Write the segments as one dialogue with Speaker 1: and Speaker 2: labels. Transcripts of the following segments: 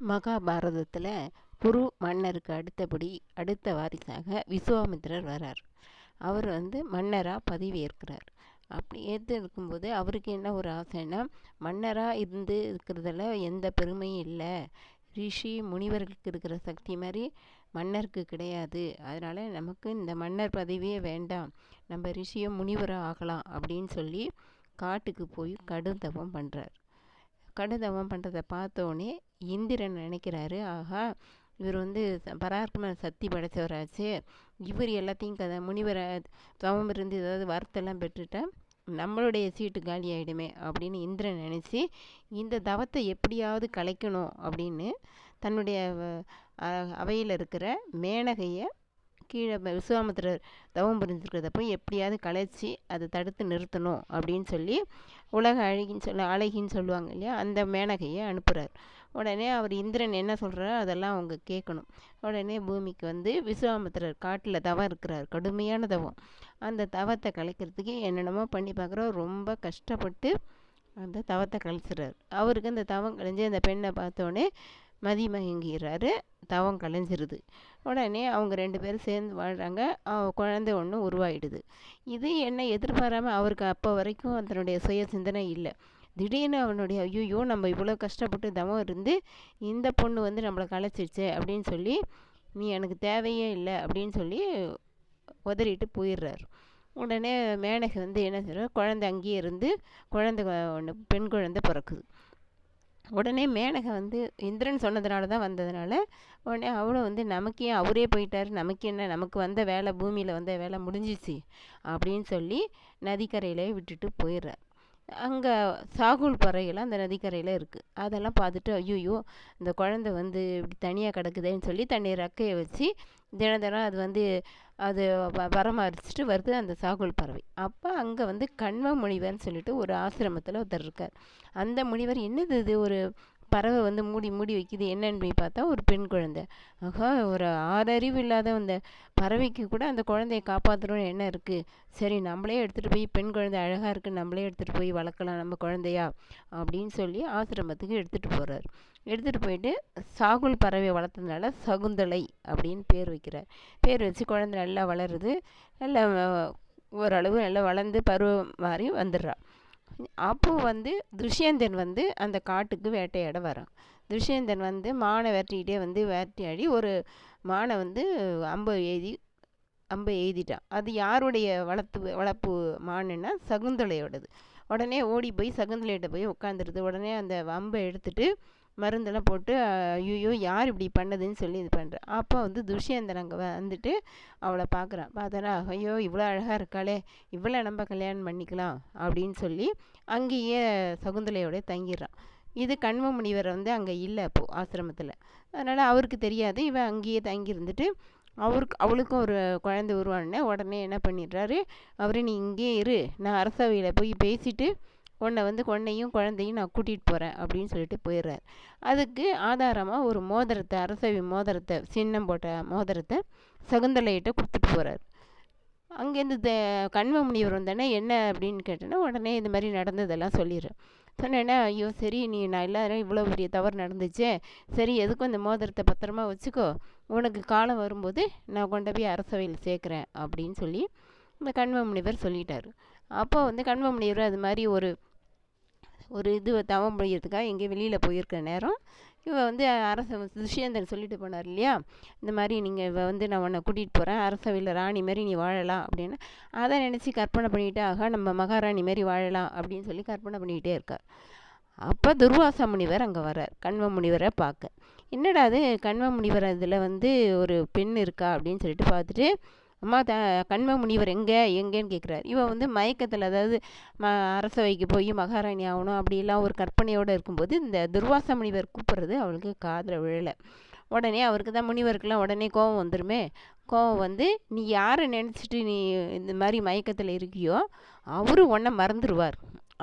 Speaker 1: மகாபாரதத்தில் குரு மன்னருக்கு அடுத்தபடி அடுத்த வாரிசாக விஸ்வாமித்திரர் வரார். அவர் வந்து மன்னராக பதவி ஏற்கிறார் அப்படி ஏற்று இருக்கும்போது அவருக்கு என்ன ஒரு ஆசைன்னா மன்னராக இருந்து இருக்கிறதுல எந்த பெருமையும் இல்லை. ரிஷி முனிவர்களுக்கு இருக்கிற சக்தி மாதிரி மன்னருக்கு கிடையாது. அதனால் நமக்கு இந்த மன்னர் பதவியே வேண்டாம். நம்ம ரிஷியும் முனிவராக ஆகலாம் அப்படின்னு சொல்லி காட்டுக்கு போய் கடும் தவம் பண்ணுறார் கடும் தவம் பண்ணுறத பார்த்தோன்னே இந்திரன் நினைக்கிறாரு. ஆஹா இவர் வந்து பராக்கிரம சக்தி படைத்தவராச்சு. இவர் எல்லாத்தையும் கதை முனிவரை தவம் இருந்து ஏதாவது வரத்தெல்லாம் பெற்றுட்டா நம்மளுடைய சீட்டு காலி ஆகிடுமே அப்படின்னு இந்திரன் நினச்சி இந்த தவத்தை எப்படியாவது கலைக்கணும் அப்படின்னு தன்னுடைய அவையில் இருக்கிற மேனகையை கீழே விஸ்வாமித்திரர் தவம் புரிஞ்சுருக்கிறத போய் எப்படியாவது கலைச்சி அதை தடுத்து நிறுத்தணும் அப்படின்னு சொல்லி உலக அழகின்னு சொல்ல அழகின்னு சொல்லுவாங்க இல்லையா? அந்த மேனகையை அனுப்புகிறார் உடனே அவர் இந்திரன் என்ன சொல்கிறாரோ அதெல்லாம் அவங்க கேட்கணும். உடனே பூமிக்கு வந்து விஸ்வாமித்திரர் காட்டில் தவம் இருக்கிறார் கடுமையான தவம். அந்த தவத்தை கலைக்கிறதுக்கு என்னென்னமோ பண்ணி பார்க்குறோம். ரொம்ப கஷ்டப்பட்டு அந்த தவத்தை கழிச்சிடுறார் அவருக்கு அந்த தவம் கழிஞ்சு அந்த பெண்ணை பார்த்தோன்னே மதிமயங்கிறாரு தவம் கலைஞ்சிருது. உடனே அவங்க ரெண்டு பேரும் சேர்ந்து வாழ்கிறாங்க குழந்தை ஒன்று உருவாயிடுது. இது என்ன எதிர்பாராமல் அவருக்கு அப்போ வரைக்கும் அதனுடைய சுய சிந்தனை இல்லை. திடீர்னு அவனுடைய ஐயோ நம்ம இவ்வளோ கஷ்டப்பட்டு தவம் இருந்து இந்த பொண்ணு வந்து நம்மளை கலைச்சிருச்சு அப்படின்னு சொல்லி நீ எனக்கு தேவையே இல்லை அப்படின்னு சொல்லி உதறிட்டு போயிடுறாரு. உடனே மேனகை வந்து என்ன செய்கிறார் குழந்தை அங்கேயே இருந்து குழந்தை ஒன்று பெண் குழந்தை பிறக்குது. உடனே மேனகை வந்து இந்திரன் சொன்னதுனால தான் வந்ததுனால உடனே அவளும் வந்து நமக்கு ஏன் அவரே போயிட்டார்? நமக்கு என்ன? நமக்கு வந்த வேலை பூமியில் வந்த வேலை முடிஞ்சிச்சு அப்படின்னு சொல்லி நதிக்கரையிலே விட்டுட்டு போயிடுறார். அங்கே சாகுல் பறையெல்லாம் அந்த நதிக்கரையில் இருக்குது அதெல்லாம் பார்த்துட்டு ஐயோ இந்த குழந்த வந்து இப்படி தனியாக கிடக்குதேன்னு சொல்லி தன்னை ரக்கையை வச்சு தினம் தினம் அது வந்து அது பரமாரிச்சிட்டு வருது அந்த சாகுல் பறவை. அப்போ அங்கே வந்து கண்வ முனிவர்னு சொல்லிட்டு ஒரு ஆசிரமத்தில் ஒருத்தர் இருக்கார். அந்த முனிவர் என்னது இது? ஒரு பறவை வந்து மூடி மூடி வைக்கிது. என்னன்னு போய் பார்த்தா ஒரு பெண் குழந்தை. ஆகா ஒரு ஆறறிவு இல்லாத அந்த பறவைக்கு கூட அந்த குழந்தைய காப்பாற்றணும்னு என்ன இருக்குது சரி நம்மளே எடுத்துகிட்டு போய் பெண் குழந்தை அழகாக இருக்குது நம்மளே எடுத்துகிட்டு போய் வளர்க்கலாம் நம்ம குழந்தையா? அப்படின்னு சொல்லி ஆசிரமத்துக்கு எடுத்துகிட்டு போகிறார் எடுத்துகிட்டு போயிட்டு சாகுல் பறவை வளர்த்ததுனால சகுந்தலை அப்படின்னு பேர் வைக்கிறார். பேர் வச்சு குழந்தை நல்லா வளருது. நல்லா ஓரளவு நல்லா வளர்ந்து பருவம் மாதிரி வந்துடுறா. அப்போது வந்து துஷ்யந்தன் வந்து அந்த காட்டுக்கு வேட்டையாட வரான். துஷ்யந்தன் வந்து மானை விரட்டிக்கிட்டே வந்து வேட்டையாடி ஒரு மானை வந்து அம்பை எழுதி அம்பை எழுதிட்டான் அது யாருடைய வளர்த்து வளர்ப்பு மானுன்னா சகுந்தலையோடது. உடனே ஓடி போய் சகுந்தலையிட்ட போய் உட்காந்துருது உடனே அந்த அம்பை எடுத்துட்டு மருந்தெல்லாம் போட்டு ஐயோ யார் இப்படி பண்ணதுன்னு சொல்லி இது பண்ணுறேன் அப்போ வந்து துஷ்யந்தன் அங்கே வந்துட்டு அவளை பார்க்குறான் பார்த்தனா ஐயோ இவ்வளோ அழகாக இருக்காளே இவ்வளோ நம்ம கல்யாணம் பண்ணிக்கலாம் அப்படின்னு சொல்லி அங்கேயே சகுந்தலையோட தங்கிடுறான் இது கண்ம முனிவர் வந்து அங்கே இல்லை அப்போது ஆசிரமத்தில். அதனால் அவருக்கு தெரியாது. இவன் அங்கேயே தங்கி இருந்துட்டு அவருக்கு அவளுக்கும் ஒரு குழந்தை உருவானே உடனே என்ன பண்ணிடுறாரு? அவரு நீ இங்கேயே இரு. நான் அரசவையில் போய் பேசிவிட்டு உன்னை வந்து கொன்னையும் குழந்தையும் நான் கூட்டிகிட்டு போகிறேன் அப்படின்னு சொல்லிட்டு போயிடுறார். அதுக்கு ஆதாரமாக ஒரு மோதிரத்தை அரசவி மோதிரத்தை சின்னம் போட்ட மோதிரத்தை சகுந்தலையிட்ட கொடுத்துட்டு போகிறார் அங்கேருந்து த கண்ம முனிவர் வந்தோடனே என்ன அப்படின்னு கேட்டேன்னா உடனே இந்த மாதிரி நடந்ததெல்லாம் சொல்லிடுறேன் சொன்னேன்னா ஐயோ சரி நீ நான் எல்லாரும் இவ்வளோ பெரிய தவறு நடந்துச்சே. சரி எதுக்கும் இந்த மோதிரத்தை பத்திரமா வச்சுக்கோ. உனக்கு காலம் வரும்போது நான் கொண்டு போய் அரசவையில் சேர்க்குறேன் அப்படின்னு சொல்லி இந்த கண்ம முனிவர் சொல்லிட்டார். அப்போ வந்து கண்ம முனிவர் அது மாதிரி ஒரு ஒரு இது தவம் முடியறதுக்காக எங்கேயோ வெளியில் போயிருக்கிற நேரம் இவன் வந்து அரச துஷ்யந்தன் சொல்லிட்டு போனார் இல்லையா? இந்த மாதிரி நீங்கள் இவ வந்து நான் உன்னை கூட்டிகிட்டு போகிறேன் அரசவையில் ராணி மாரி நீ வாழலாம் அப்படின்னு. அதை நினச்சி கற்பனை பண்ணிக்கிட்டே ஆக நம்ம மகாராணி மாரி வாழலாம் அப்படின்னு சொல்லி கற்பனை பண்ணிக்கிட்டே இருக்கார். அப்போ துர்வாச முனிவர் அங்கே வர்றார் கண்வ முனிவரை பார்க்க. என்னடா அது கண்வ முனிவர் இதில் வந்து ஒரு பெண் இருக்கா அப்படின்னு சொல்லிட்டு பார்த்துட்டு அம்மா த கண்ம முனிவர் எங்கே எங்கேன்னு கேட்குறாரு இவன் வந்து மயக்கத்தில் அதாவது ம அரசவைக்கு போய் மகாராணி ஆகணும் அப்படிலாம் ஒரு கற்பனையோடு இருக்கும்போது இந்த துர்வாச முனிவர் கூப்பிட்றது அவளுக்கு காதில் விழலை. உடனே அவருக்கு தான் முனிவருக்கெல்லாம் உடனே கோபம் வந்துருமே. கோபம் வந்து நீ யாரை நினச்சிட்டு நீ இந்த மாதிரி மயக்கத்தில் இருக்கியோ அவரும் உன்னை மறந்துடுவார்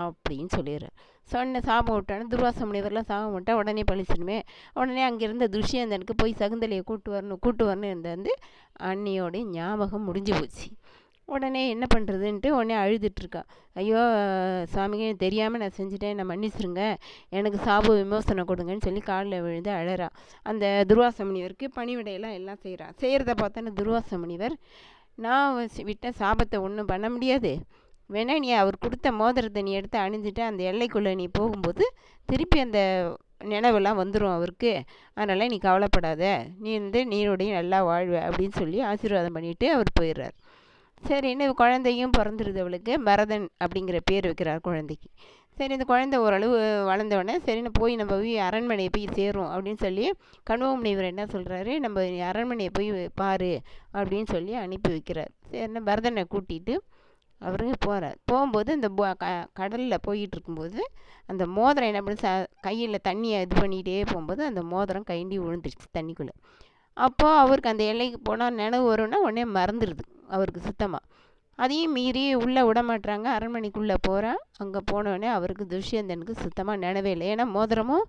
Speaker 1: அப்படின்னு சொல்லிடுறார். சொன்ன சாபம் விட்டானே துர்வாச முனிவர்லாம் சாபம் விட்டா உடனே பழிச்சிடுமே உடனே அங்கேருந்த துஷ்யந்தனுக்கு போய் சகுந்தலையை கூட்டு வரணும் கூட்டு வரணும் இருந்த வந்து அன்னியோடைய ஞாபகம் முடிஞ்சு போச்சு. உடனே என்ன பண்ணுறதுன்ட்டு உடனே அழுதுட்டுருக்கா ஐயோ சாமிங்க தெரியாமல் நான் செஞ்சுட்டேன் நான் மன்னிச்சிருங்க. எனக்கு சாபு விமோசனம் கொடுங்கன்னு சொல்லி காலில் விழுந்து அழறா. அந்த துர்வாச முனிவருக்கு பணிவிடையெல்லாம் எல்லாம் செய்கிறா செய்கிறத பார்த்தோன்னா துர்வாச முனிவர் நான் விட்ட சாபத்தை ஒன்றும் பண்ண முடியாது. வேணா நீ அவர் கொடுத்த மோதிரத்தை நீ எடுத்து அணிஞ்சிட்டு அந்த எல்லைக்குள்ளே நீ போகும்போது திருப்பி அந்த நினைவெல்லாம் வந்துடும் அவருக்கு. அதனால் நீ கவலைப்படாத. நீ வந்து நீரோடையும் நல்லா வாழ்வ அப்படின்னு சொல்லி ஆசீர்வாதம் பண்ணிவிட்டு அவர் போயிடுறார். சரின்னு குழந்தையும் பிறந்துருது அவளுக்கு. பரதன் அப்படிங்கிற பேர் வைக்கிறார் குழந்தைக்கு. சரி இந்த குழந்தை ஓரளவு வளர்ந்தோடனே சரின்னு போய் நம்ம போய் அரண்மனையை போய் சேரும் அப்படின்னு சொல்லி கணுவ முனிவர் என்ன சொல்கிறாரு நம்ம அரண்மனையை போய் பாரு அப்படின்னு சொல்லி அனுப்பி வைக்கிறார். சரின்னு பரதனை கூட்டிகிட்டு அவரு போகிறார் போகும்போது இந்த க கடலில் போய்கிட்டு இருக்கும்போது அந்த மோதிரம் என்ன பண்ணி ச கையில் தண்ணியை இது பண்ணிகிட்டே போகும்போது அந்த மோதிரம் கைண்டி விழுந்துருச்சு தண்ணிக்குள்ளே. அப்போது அவருக்கு அந்த எல்லைக்கு போனால் நினைவு வரும்னா உடனே மறந்துடுது அவருக்கு சுத்தமாக அதையும் மீறி உள்ளே விட மாட்டுறாங்க அரண்மனைக்குள்ளே போகிறேன் அங்கே போனோடனே அவருக்கு துஷ்யந்தனுக்கு சுத்தமாக நினைவே இல்லை. ஏன்னா மோதிரமும்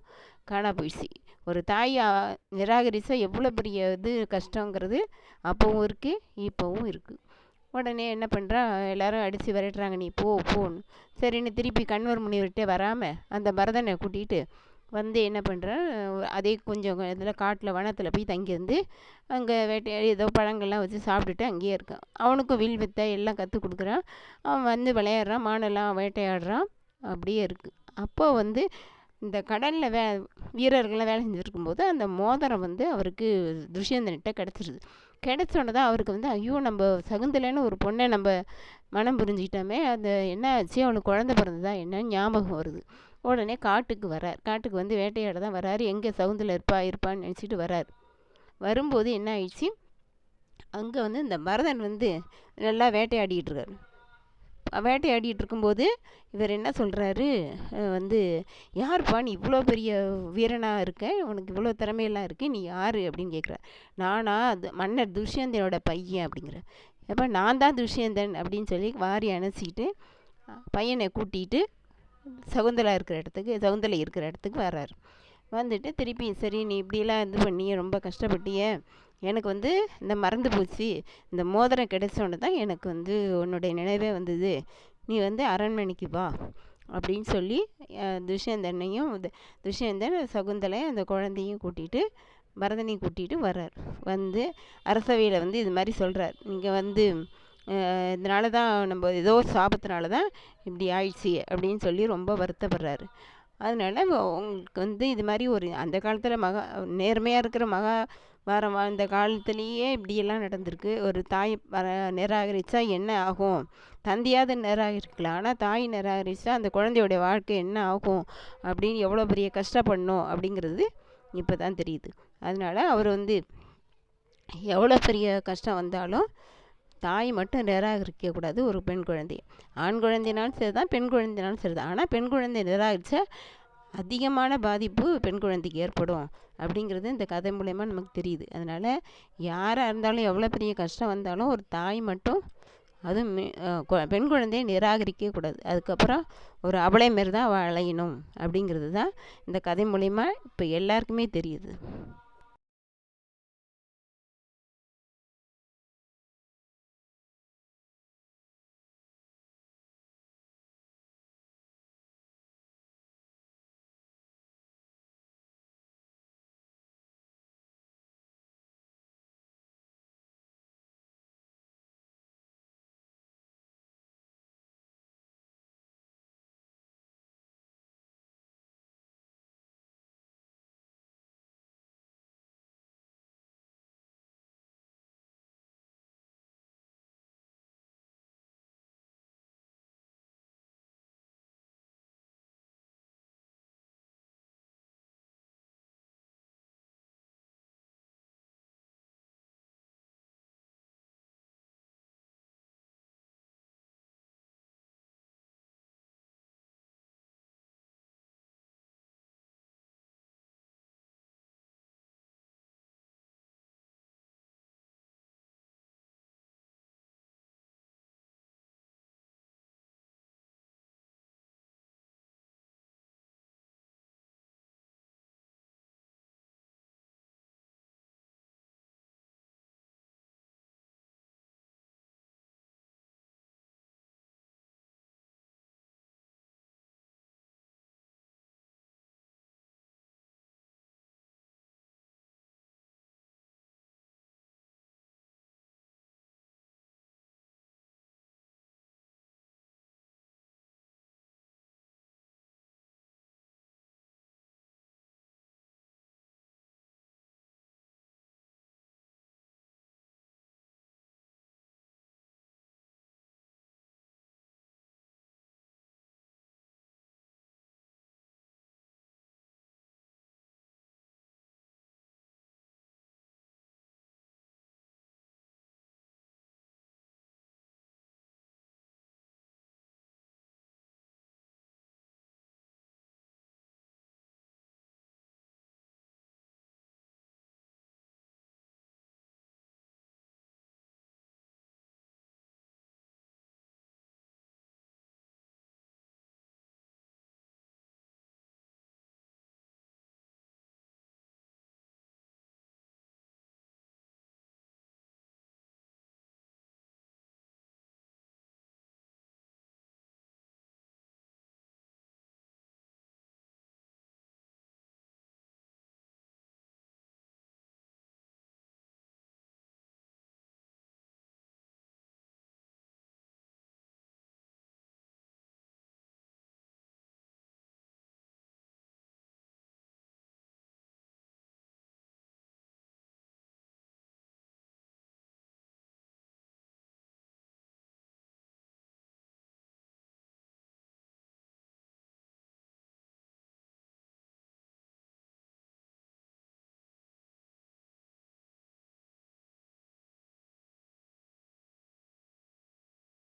Speaker 1: காணா போயிடுச்சு. ஒரு தாய் நிராகரிசம் எவ்வளோ பெரிய இது கஷ்டங்கிறது அப்போவும் இருக்குது இப்போவும் இருக்குது உடனே என்ன பண்ணுறா எல்லாரும் அடித்து விரட்டுறாங்க. நீ போ போன்னு. சரின்னு திருப்பி கண்வர் முனிவர்கிட்ட வராமல் அந்த பரதனை கூட்டிகிட்டு வந்து என்ன பண்ணுறான் அதே கொஞ்சம் இதில் காட்டில் வனத்தில் போய் தங்கியிருந்து அங்கே வேட்டையாடி ஏதோ பழங்கள்லாம் வச்சு சாப்பிட்டுட்டு அங்கேயே இருக்கான். அவனுக்கும் வில் வித்தை எல்லாம் கற்றுக் கொடுக்குறான். அவன் வந்து விளையாடுறான் மானெல்லாம் வேட்டையாடுறான். அப்படியே இருக்குது அப்போ வந்து இந்த கடலில் வே வீரர்கள்லாம் வேலை செஞ்சுருக்கும்போது அந்த மோதிரம் வந்து அவருக்கு துஷ்யந்தன்கிட்ட கிடச்சிருது. கிடச்சோன்னே தான் அவருக்கு வந்து ஐயோ நம்ம சகுந்தலைன்னு ஒரு பொண்ணை நம்ம மனம் புரிஞ்சுக்கிட்டோமே அது என்ன ஆச்சு? அவனுக்கு குழந்த பிறந்ததா என்னன்னு ஞாபகம் வருது? உடனே காட்டுக்கு வரார் காட்டுக்கு வந்து வேட்டையாட தான் வராரு எங்கே சவுந்தில் இருப்பா இருப்பான்னு நினச்சிட்டு வரார் வரும்போது என்ன ஆயிடுச்சு? அங்கே வந்து இந்த மரதன் வந்து நல்லா வேட்டையாடிட்டு இருக்காரு. வேட்டையாடிட்டு இருக்கும்போது இவர் என்ன சொல்கிறாரு வந்து யாருப்பா நீ இவ்வளோ பெரிய வீரனாக இருக்க? உனக்கு இவ்வளோ திறமையெல்லாம் இருக்குது நீ யார்? அப்படின்னு கேட்குறார். நானா அது மன்னர் துஷ்யந்தனோட பையன் அப்படிங்கிற எப்போ நான் தான் துஷ்யந்தன் அப்படின்னு சொல்லி வாரி அணைச்சிக்கிட்டு பையனை கூட்டிகிட்டு சகுந்தலா இருக்கிற இடத்துக்கு சகுந்தலை இருக்கிற இடத்துக்கு வர்றாரு. வந்துட்டு திருப்பி சரி நீ இப்படிலாம் இது பண்ணி ரொம்ப கஷ்டப்பட்டியே. எனக்கு வந்து இந்த மறந்து போச்சு. இந்த மோதிரம் கிடைச்சோன்னு தான் எனக்கு வந்து உன்னுடைய நினைவே வந்தது. நீ வந்து அரண்மனைக்கு வா அப்படின்னு சொல்லி துஷ்யந்தனையும் துஷ்யந்தன் சகுந்தலை அந்த குழந்தையும் கூட்டிகிட்டு பரதனையும் கூட்டிகிட்டு வர்றார். வந்து அரசவையில் வந்து இது மாதிரி சொல்கிறார் நீங்கள் வந்து இதனால தான் நம்ம ஏதோ சாபத்தினால தான் இப்படி ஆயிடுச்சு அப்படின்னு சொல்லி ரொம்ப வருத்தப்படுறாரு. அதனால உங்களுக்கு வந்து இது மாதிரி ஒரு அந்த காலத்தில் மகா நேர்மையாக இருக்கிற மகா வாரம் இந்த காலத்துலேயே இப்படியெல்லாம் நடந்திருக்கு. ஒரு தாய் வர நிராகரித்தா என்ன ஆகும்? தந்தையாவது நிராகரிக்கலாம் ஆனால் தாய் நிராகரித்தா அந்த குழந்தையோடைய வாழ்க்கை என்ன ஆகும்? அப்படின்னு எவ்வளோ பெரிய கஷ்டப்படணும் அப்படிங்கிறது இப்போ தான் தெரியுது. அதனால் அவர் வந்து எவ்வளோ பெரிய கஷ்டம் வந்தாலும் தாய் மட்டும் நிராகரிக்கக்கூடாது ஒரு பெண் குழந்தை. ஆண் குழந்தைனாலும் சரி தான் பெண் குழந்தைனாலும் சரி தான் ஆனால் பெண் குழந்தை நிராகரித்தா அதிகமான பாதிப்பு பெண் குழந்தைக்கு ஏற்படும் அப்படிங்கிறது இந்த கதை மூலயமா நமக்கு தெரியுது. அதனால் யாராக இருந்தாலும் எவ்வளோ பெரிய கஷ்டம் வந்தாலும் ஒரு தாய் மட்டும் அதுவும் பெண் குழந்தையை நிராகரிக்கவே கூடாது. அதுக்கப்புறம் ஒரு அவளை மாரி தான் அவள் அலையணும் அப்படிங்கிறது தான் இந்த கதை மூலயமா இப்போ எல்லாருக்குமே தெரியுது.